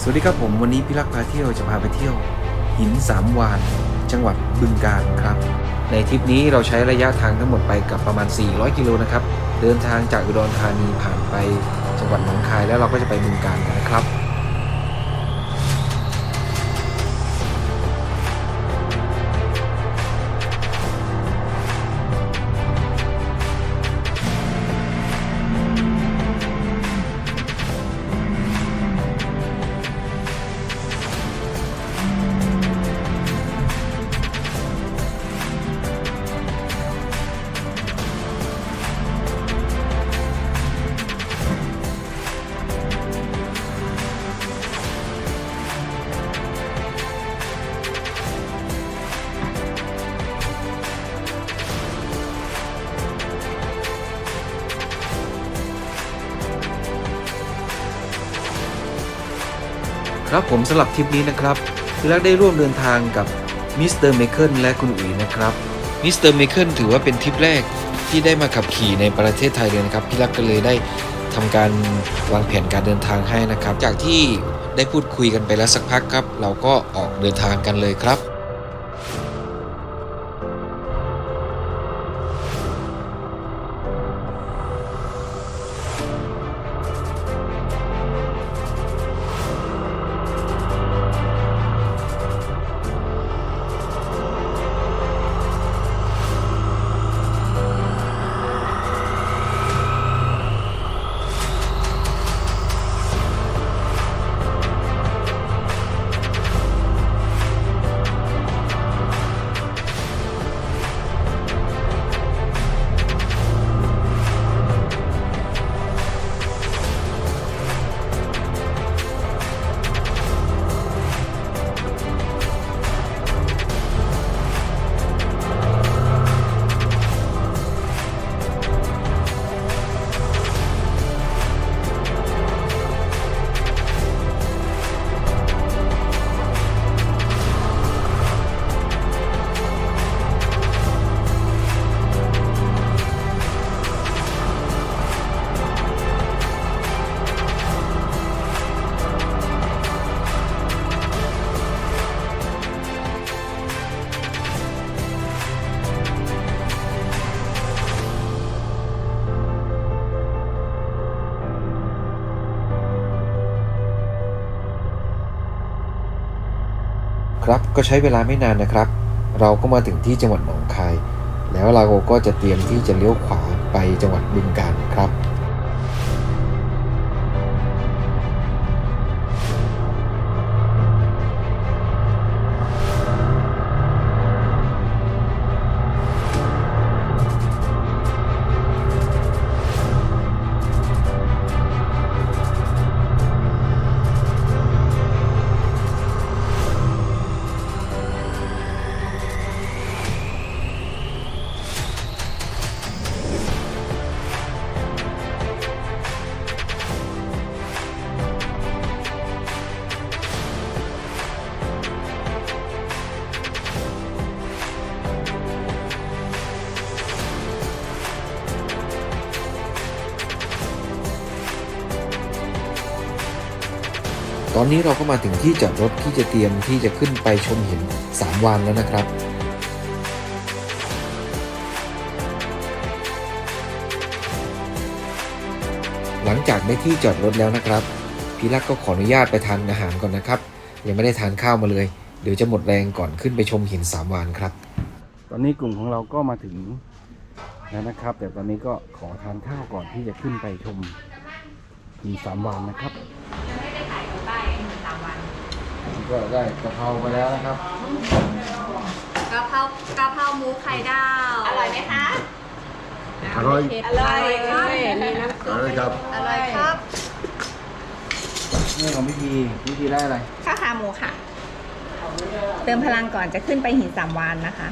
สวัสดีครับผมวันนี้พี่รักพาเที่ยวจะพาไปเที่ยว หินสามวาน จังหวัดบึงกาฬครับ ในทริปนี้เราใช้ระยะทางทั้งหมดไปกับประมาณ 400 กิโลนะครับ เดินทางจากอุดรธานีผ่านไปจังหวัดหนองคายแล้วเราก็จะไปบึงกาฬกันนะครับ ครับผมสำหรับทริปนี้นะครับพี่รักได้ร่วมเดินทางกับมิสเตอร์เมเคิลและคุณอุ๋ยนะครับมิสเตอร์เมเคิลถือว่าเป็นทริปแรกที่ได้มาขับขี่ในประเทศไทยเลยนะครับพี่รักก็เลยได้ทำการวางแผนการเดินทางให้นะครับ จากที่ได้พูดคุยกันไปแล้วสักพักครับ เราก็ออกเดินทางกันเลยครับ ครับก็ใช้เวลาไม่นานนะครับ เราก็มาถึงที่จังหวัดหนองคาย แล้วเราก็จะเตรียมที่จะเลี้ยวขวาไปจังหวัดบึงกาฬครับ อนนี้เราก็มาถึงที่จอดรถที่จะเตรียมที่จะขึ้นไปชมหินสามวันแล้วนะครับหลังจากได้ที่จอดรถแล้วนะครับ พี่ลักก็ขออนุญาตไปทานอาหารก่อนนะครับ ยังไม่ได้ทานข้าวมาเลย เดี๋ยวจะหมดแรงก่อนขึ้นไปชมหินสามวานครับ ตอนนี้กลุ่มของเราก็มาถึงแล้วนะครับ แต่ตอนนี้ก็ขอทานข้าวก่อนที่จะขึ้นไปชมหินสามวานนะครับ ไม่ได้ถ่ายป้ายสามวัน ก็ได้กะเพราไปแล้วนะครับกะเพรากะเพราหมูไข่ดาวอร่อยไหมคะอร่อยอร่อยครับมีน้ำอร่อยครับอร่อยครับนี่ของพิธีพิธีได้อะไรข้าวขาหมูค่ะ เติมพลังก่อนจะขึ้นไปหินสามวานนะคะ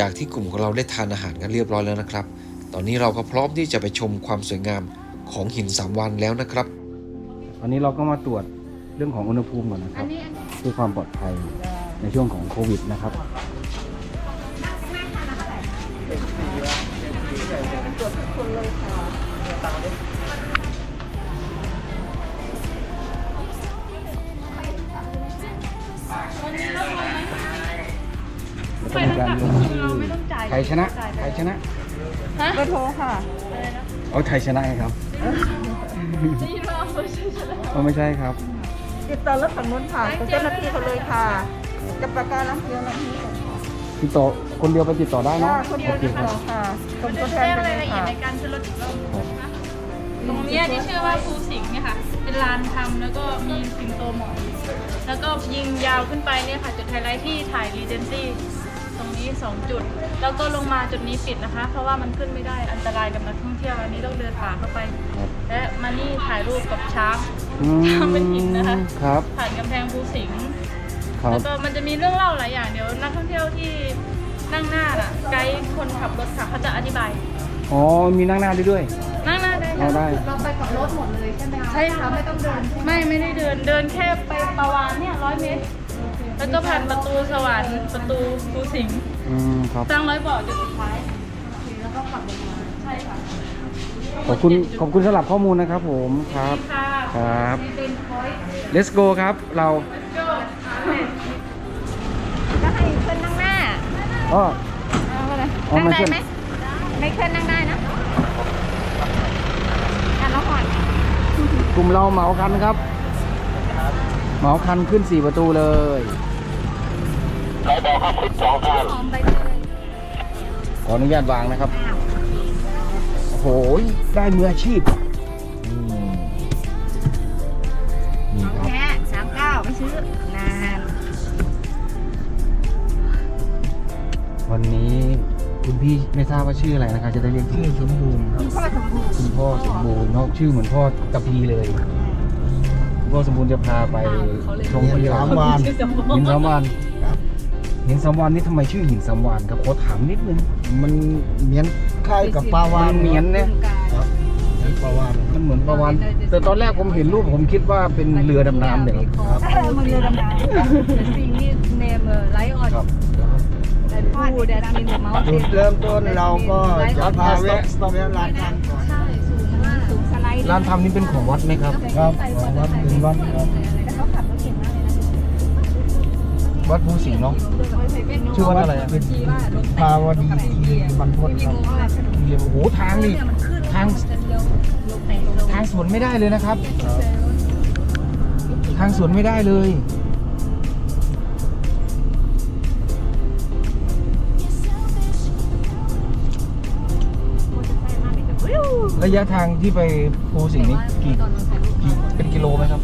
จากที่กลุ่มของเราได้ทานอาหารกันเรียบร้อยแล้วนะครับ ตอนนี้เราก็พร้อมที่จะไปชมความสวยงามของหินสามวันแล้วนะครับอันนี้เราก็มาตรวจเรื่องของอุณหภูมิก่อนนะครับเพื่อความปลอดภัยในช่วงของโควิดนะครับ ใครชนะใครชนะเบอร์โทรค่ะเอาไทยชนะครับเอาไม่ใช่ครับ ติดต่อรถฝั่งนู้นค่ะเป็นเจ้าหน้าที่เขาเลยค่ะจะประกันรับเดียวนะพี่ติดต่อคนเดียวไปติดต่อได้เนอะค่ะคนเดียวโอเคติดครัต่บอค่ะส่งตัวแทแจ้นงไปราเลยยละเอียดค่ะในการขึ้นรถอีกรอบนะคะตรงเนี้ยที่ชื่อว่าภูสิงห์เนี่ยค่ะ เป็นลานทำแล้วก็มีสิงโตหมอบแล้วก็ยิงยาวขึ้นไปเนี่ยค่ะจุดไฮไลท์ที่ถ่ายรีเจนซี่ตรง นี้2จุด แล้วก็ลงมาจุดนี้ปิดนะคะ เพราะว่ามันขึ้นไม่ได้อันตรายกับนักท่องเที่ยวอันนี้ต้องเดินป่าเข้าไปครับและมานี่ถ่ายรูปกับช้างอืมช้างเป็นหินนะคะครับผ่านกำแพงภูสิงห์ครับแล้วก็มันจะมีเรื่องเล่าหลายอย่างเดี๋ยวนักท่องเที่ยวที่นั่งหน้าน่ะไกด์คนขับรถค่ะเขาจะอธิบายอ๋อมีนั่งหน้าได้ด้วยนั่งหน้าได้เอาค่ะได้เราไปกับรถหมดเลยใช่ไหมคะใช่ค่ะไม่ต้องเดินไม่ไม่ได้เดินเดินแค่ไปประวานเนี่ยร้อยเมตร แล้วก็ผ่านประตูสวรรค์ประตูภูสิงห์อืมครับสร้างร้อยบ่อจุดสุดท้าย แล้วก็ขับลงมาใช่ค่ะขอบคุณขอบคุณสำหรับข้อมูลนะครับผมครับ ค่ะครับมีเป็นพอยต์ let's go ครับ เราก็ก็ให้เพื่อนนั่งหน้าก็เอาไปเลยเอานั่งมาได้เชิญไหม ไม่เคลื่อนนั่งได้นะอะน้องหอนกลุ่มเราเหมาคันครับ เหมาคันขึ้น 4 ประตูเลย หอมไปเลยขออนุญาตวางนะครับ โอ้โห ได้มืออาชีพอืมนี่ครับ แค่สามเก้าไม่ซื้อนานวันนี้คุณพี่ไม่ทราบว่าชื่ออะไรนะครับ จะได้เรียกถูกสมบูรณ์ครับพ่อสมบูรณ์คุณพ่อสมบูรณ์เนาะชื่อเหมือนพ่อกะพีเลย คุณพ่อสมบูรณ์จะพาไปชมพหินยาสามวานหินสามวานครับ หินสามวานนี่ทำไมชื่อหินสามวานครับขอถามนิดนึง มันเหมือนคล้ายกับปลาวามันนเหมียนเนี่ย ครับเหมือนปลาวานมันเหมือนปลาวานแต่ตอนแรกผมเห็นรูปผมคิดว่าเป็นเรือดำน้ำเนี่ยครับ ครับมันเรือดำน้ำ Seeing his name uh, Lion ครับ and who that in the จุด mountain เริ่มต้นเราก็จะพาแวะแวะร้านทานก่อน ใช่สูงมากสูงสไลด์ร้านทำนี่เป็นของวัดไหมครับ ครับของวัดเป็นวัดครับ วัดภูสิงห์เนาะ ชื่อวัดอะไรอะเป็นภาวดีบรรพตครับเรียกโอ้โหทางนี่ทางทางสวนไม่ได้เลยนะครับ ทางสวนไม่ได้เลยระยะทางที่ไปภูสิงห์นี่กี่กี่เป็นกิโลไหมครับ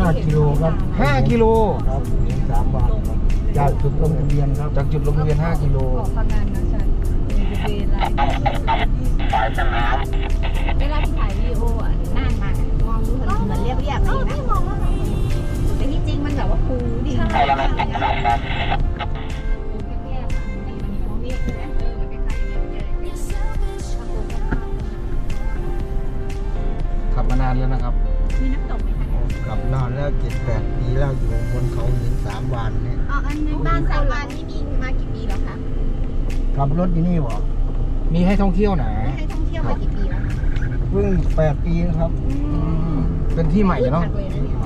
5 กิโลครับ 5 กิโลครับหินสามวานครับ จากจุดลงทะเบียนครับจากจุดลงทะเบียน 5 กิโลเกาะพังงานนะฉันเป็นไรเวลาที่ถ่ายวีดีโออะน่านมากมองดูเหมือนเรียบเรียบๆเลยนะแต่ที่จริงมันแบบว่าคูดีมากเลยนะคูแคบๆอะมันมันมองเรียบใช่ไหมเออมันคล้ายๆอย่างเงี้ยเลยขับมานานแล้วนะครับ มีน้ำตกไหมคะ กลับนานแล้วเจ็ดแปดปีแล้วอยู่บนเขาหินสามวานเนี่ยอ๋ออันนั้นบ้านสามวานนี่มีมากี่ปีแล้วคะขับรถที่นี่หรอมีให้ท่องเที่ยวนะให้ท่องเที่ยวมากี่ปีแล้วคะเพิ่งแปดปีนะครับ เป็นที่ใหม่เนาะรู้จักเลยนะเนี่ย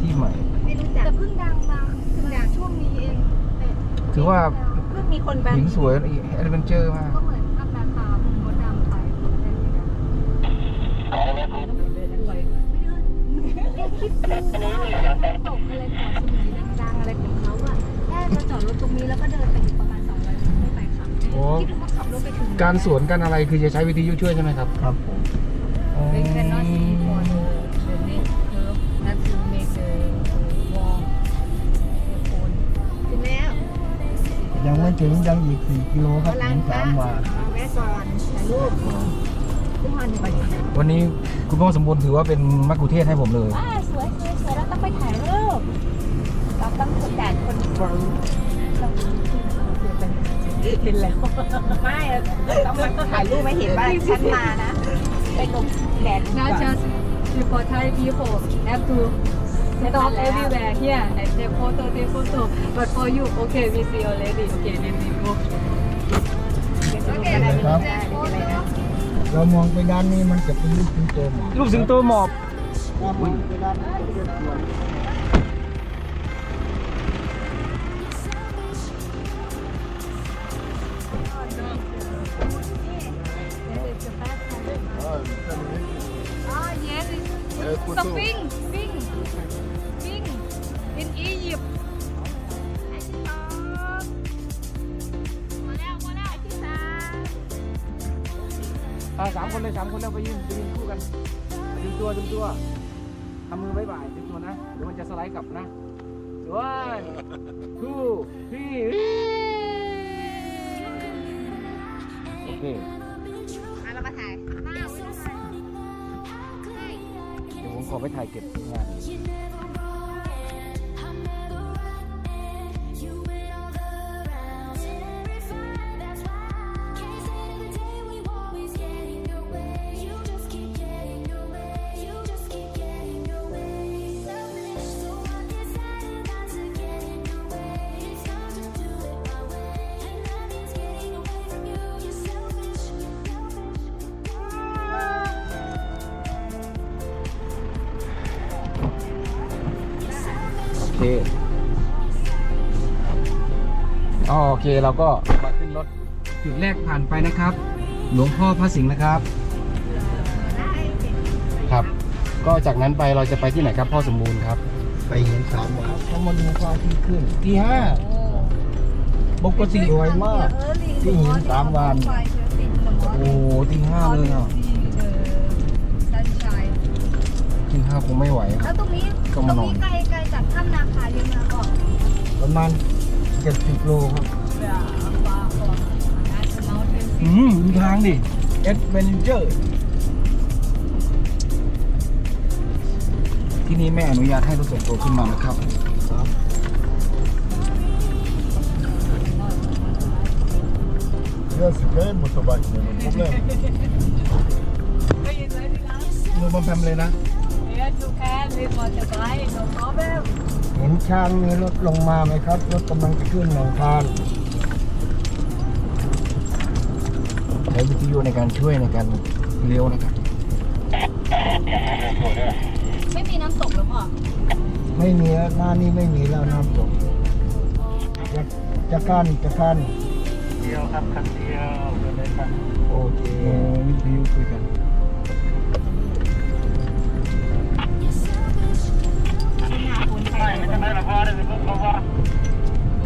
ที่ใหม่ไม่รู้จักแต่เพิ่งดังมาเพิ่งดังช่วงนี้เองถือว่าเพิ่งมีคนแบบหินสวยแอดเวนเจอร์มากก็เหมือนอัพราคาหมดดำไปคิดดูว่าน้ำ ตกอะไรก่อนสมุยดังๆอะไรของเขาอะแค่จะจอดรถตรงนี้แล้วก็เดินไปอีกประมาณ200เมตรไม่ไปค่ะโอ้ คิดดูว่าขับรถไปถึงการสวนการอะไรคือจะใช้วิทยุช่วยใช่ไหมครับครับผม We cannot see for the, the next curve that will make the wall the phone ถึงแล้วยังไม่ถึงยังอีกสี่กิโลครับหินสามวานเอาแวะก่อนถ่ายรูปทุกคนไป วันนี้คุณพ่อสมบูรณ์ถือว่าเป็นมักคุเทศก์ให้ผมเลยอ่าสวยสวยสวยแล้วต้องไปถ่ายรูปเราต้องคนแดดคนเบิร์เราดูที่เราเจอกันเห็นแล้วไม่ต้องมาถ่ายรูปไม่เห็นว่าฉันมานะไปลงแดด Not just for Thai people have to stop everywhere here and take photo take photo but for you okay we see already okay then we go โอเคได้ไม่ได้ไม่เป็นไรนะ เรามองไปด้านนี้มันจะเป็นลูกสิงโตหมอบลูกสิงโตหมอบถ้ามองไปด้านนี้จะเป็นสวนาสามคนเลยสามคนแล้วไปยืนไปยืนคู่กันดึงตัวดึงตัวทำมือบ๊ายบายดึงตัวนะเดี๋ยวมันจะสไลด์กลับนะ one two three โอเคมาเรามาถ่ายเดี๋ยวผมขอไปถ่ายเก็บงาน เคอ๋อโอเคเราก็มาขึ้นรถจุดแรกผ่านไปนะครับ หลวงพ่อพระสิงห์นะครับ ครับ ก็จากนั้นไปเราจะไปที่ไหนครับพ่อสมบูรณ์ครับ ไปเห็นสามวันเขามาดูพระอาทิตย์ขึ้นที่ห้าปกติสวยมาก ที่หินสามวัน โอ้ตีห้าเลยอะ ตีห้าคงไม่ไหวแล้วตรงนี้ก็ตรงมานอน นี้ไกลไกลจากถ้ำนาคาเยอะมากก็ประมาณเจ็ดสิบโลครับฟ้าของ That's the mountain อืมดูทางดิเอ็ดเวนเจอร์ที่นี่แม่อนุญาตให้รถส่วนตัวขึ้นมานะครับ Ja, se vede motorbike, non è un problema. มือบอมแพมเลยนะ Yes you can with motorbike no problem เห็นช้างมีรถลงมาไหมครับ รถกำลังจะขึ้นหนองคานใช้วิทยุในการช่วยในการเลี้ยวนะครับ ไม่มีน้ำตกหรือเปล่าไม่มีแล้วหน้านี้ไม่มีแล้วน้ำตกจะจะกั้นจะกั้นเดียวครับคันเดียวเลยครับโอเคโอ้วิทยุคุยกัน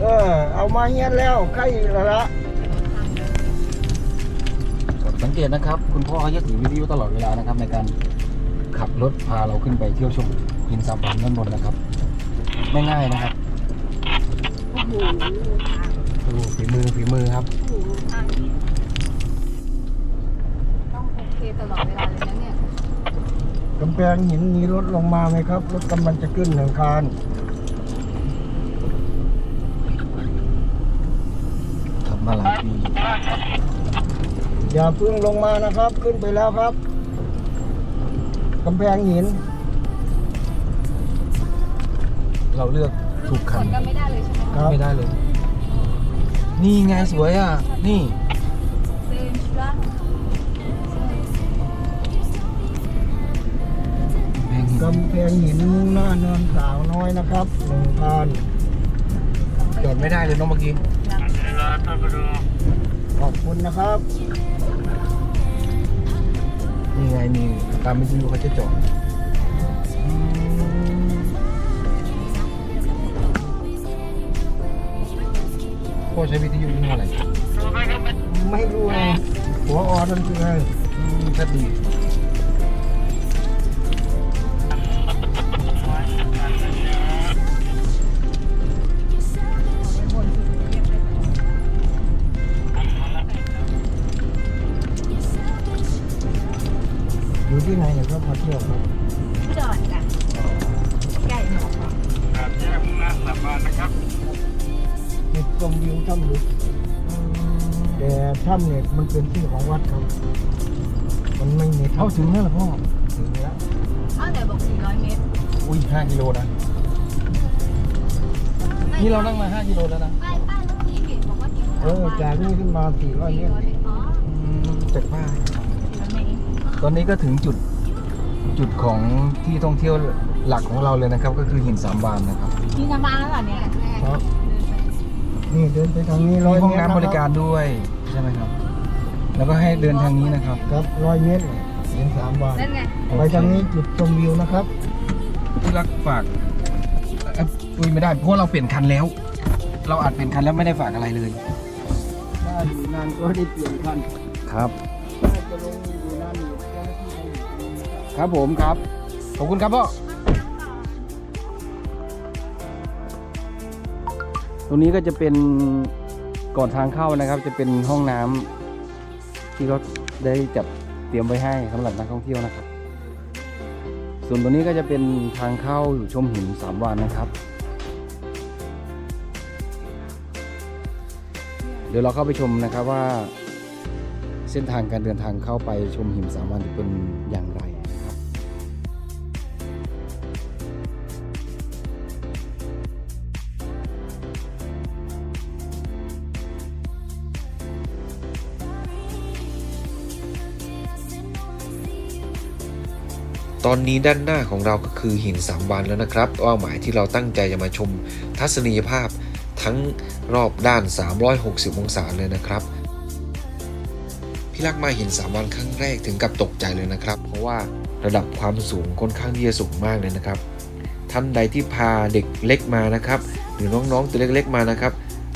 เออ เอามาเฮียนแล้วใกล้แล้วละสังเกตนะครับ คุณพ่อเขาจะถือวิทยุตลอดเวลานะครับ ในการขับรถพาเราขึ้นไปเที่ยวชมหินสามพันด้านบนนะครับ ไม่ง่ายนะครับโอ้โหดูฝีมือฝีมือครับโอ้โหทางนี้ต้องโอเคตลอดเวลาเลยนะเนี่ยกำแพงหินมีรถลงมาไหมครับ รถกำลังจะขึ้นหนองคาน ขับ มาหลายปีอย่าเพิ่งลงมานะครับ ขึ้นไปแล้วครับกำแพงหิน เราเลือกถูกคันกันไม่ได้เลยใช่ไหมครับไม่ได้เลย นี่ไงสวยอะ นี่แพงกำแพงหินมุ่งหน้าเนินสาวน้อยนะครับหนึ่งพันจอดไม่ได้เลยน้องเมื่อกี้ ขอบคุณนะครับ นี่ไงมีตามวิทยุเขาจะจอดอืมพ่อใช้วิทยุยี่ห้ออะไรไม่รู้ไงหัวออนั่นคือไงอืมก็ดี ที่ไหนเนี่ยครับมาเที่ยวครับจอดจ้ะใกล้หมอกจุดชมวิวถ้ำหลุกอืมแต่ถ้ำเนี่ยมันเป็นที่ของวัดครับ มันไม่มีเข้าถึงแล้วพ่อถึงแล้วอ้าวไหนบอก400 เมตร อุ้ยห้ากิโลนะ นี่เรานั่งมาห้ากิโลแล้วนะป้ายป้ายเมื่อกี้เห็นบอกว่าถึงเออจากนี่ขึ้นมา400เมตรอ๋อจากบ้าน400เม ตรตอนนี้ก็ถึงจุดจุดของที่ท่องเที่ยวหลักของเราเลยนะครับ ก็คือหินสามวานนะครับนี่จะมาแล้วเหรอเนี่ยครับนี่เดินไปทางนี้ร้อมียห้องเมตรน้ำบริการด้วยใช่ไหมครับ แล้วก็ให้เดินทางนี้นะครับครับร้อยเมตรเสียงสามบาทนั่นไงไปทางนี้จุดชมวิวนะครับที่รักฝากเอ้ยคุยไม่ได้เพราะเราเปลี่ยนคันแล้ว เราอัดเปลี่ยนคันแล้วไม่ได้ฝากอะไรเลยถ้าอยู่นานก็ได้เปลี่ยนคันครับถ้าจะลงอยู่นานอยู่ ครับผมครับ ขอบคุณครับพ่อ ตรงนี้ก็จะเป็นก่อนทางเข้านะครับ จะเป็นห้องน้ำที่เขาได้จัดเตรียมไว้ให้สำหรับนักท่องเที่ยวนะครับ ส่วนตัวนี้ก็จะเป็นทางเข้าอยู่ชมหินสามวานนะครับ เดี๋ยวเราเข้าไปชมนะครับว่า ส้นทางการเดินทางเข้าไปชมหินสามวานจะเป็นอย่างไรนะครับตอนนี้ด้านหน้าของเราก็คือหินสามวันแล้วนะครับเป้าหมายที่เราตั้งใจจะมาชมทัศนียภาพทั้งรอบด้าน 360 องศาเลยนะครับ พี่ลักมาเหินสามวันครั้งแรกถึงกับตกใจเลยนะครับ เพราะว่าระดับความสูงค่อนข้างที่จะสูงมากเลยนะครับ ท่านใดที่พาเด็กเล็กมานะครับ หรือน้องๆตัวเล็กๆมานะครับ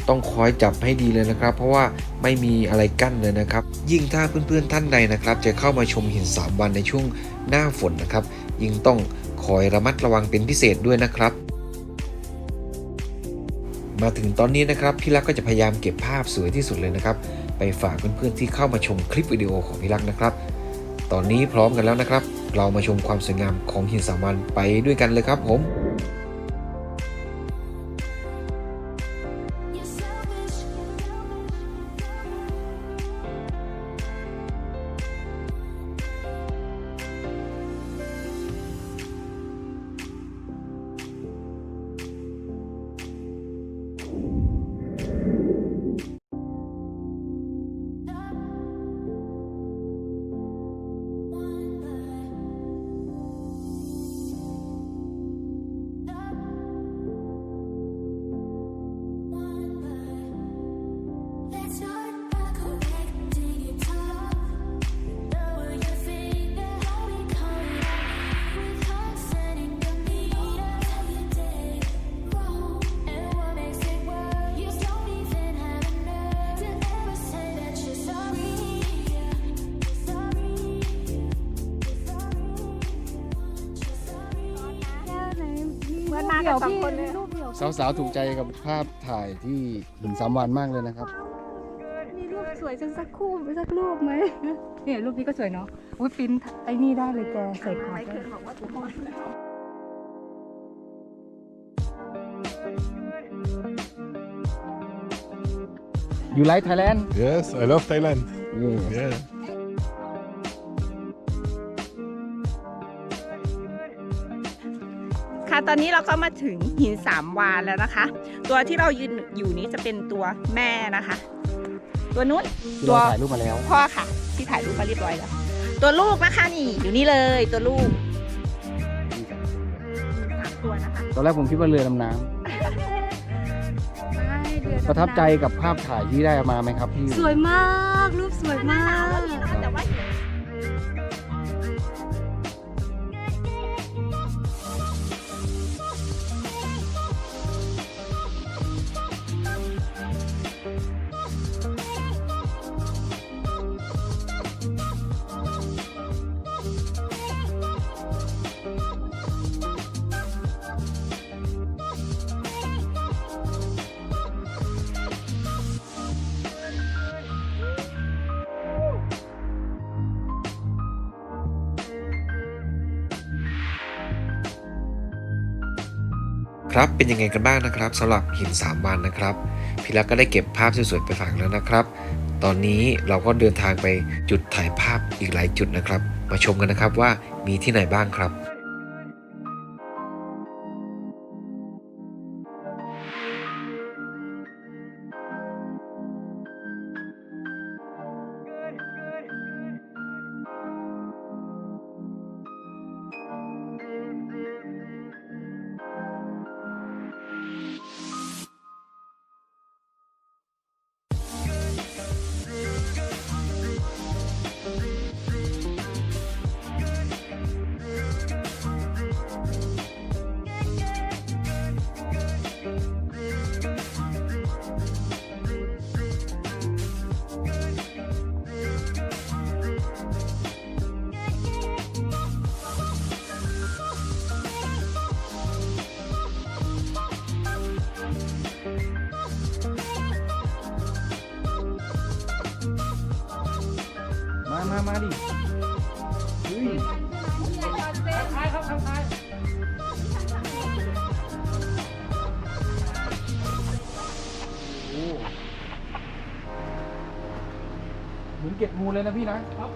ต้องคอยจับให้ดีเลยนะครับ เพราะว่าไม่มีอะไรกั้นเลยนะครับ ยิ่งถ้าเพื่อนๆท่านใดนะครับ จะเข้ามาชมหินสามวันในช่วงหน้าฝนนะครับ ยิ่งต้องคอยระมัดระวังเป็นพิเศษด้วยนะครับ มาถึงตอนนี้นะครับพี่ลักษณ์ก็จะพยายามเก็บภาพสวยที่สุดเลยนะครับ ไปฝากเพื่อนๆที่เข้ามาชมคลิปวิดีโอของพี่ลักษณ์นะครับ ตอนนี้พร้อมกันแล้วนะครับ เรามาชมความสวยงามของหินสามันไปด้วยกันเลยครับผม สาวๆ ถูกใจกับภาพถ่ายที่หินสามวานมากเลยนะครับ มีรูปสวยสักสักคู่ไปสักรูปไหมเนี่ยรูปนี้ก็สวยเนาะอุ้ยปริ้นไอ้นี่ได้เลยแกใส่คอร์ดได้บอกว่าถูกหมดแล้วอยู่ไลท์ไทยแลนด์ Yes, I love Thailand. Yeah. ค่ ตอนนี้เราก็มาถึงหินสามวานแล้วนะคะ ตัวที่เรายืนอยู่นี้จะเป็นตัวแม่นะคะ ตัวนู้นที่ตัวเราถ่ายรูปมาแล้วพ่อค่ะ ที่ถ่ายรูปมาเรียบร้อยแล้ว ตัวลูกนะคะนี่อยู่นี่เลยตัวลูกสามตัวนะคะตอนแรกผมคิดว่าเรือดำน้ใช่เดือนำประทับใจกับภาพถ่ายที่ได้มาไหมครับพี่สวยมากรูปสวยหน้ามากหนาวแล้วนี่ ครับเป็นยังไงกันบ้างนะครับสำหรับหินสามวันนะครับพี่ลักก็ได้เก็บภาพสวยๆไปฝากแล้วนะครับ ตอนนี้เราก็เดินทางไปจุดถ่ายภาพอีกหลายจุดนะครับ มาชมกันนะครับว่ามีที่ไหนบ้างครับ มามามาดิเฮ้ยทายครับทายโอ้เหมือนเก็บงูเลยนะพี่นะครับ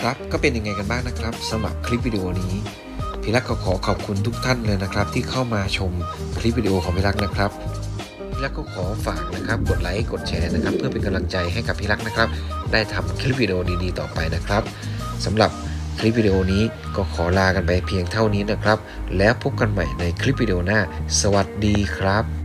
ครับ ก็เป็นยังไงกันบ้างนะครับสำหรับคลิปวิดีโอนี้พี่รักก็ขอขอบคุณทุกท่านเลยนะครับ ที่เข้ามาชมคลิปวิดีโอของพี่รักนะครับพี่รักก็ขอฝากนะครับกดไลค์กดแชร์นะครับ เพื่อเป็นกำลังใจให้กับพี่รักนะครับ ได้ทำคลิปวิดีโอดีๆ ต่อไปนะครับสำหรับคลิปวิดีโอนี้ก็ขอลากันไปเพียงเท่านี้นะครับ แล้วพบกันใหม่ในคลิปวิดีโอหน้า สวัสดีครับ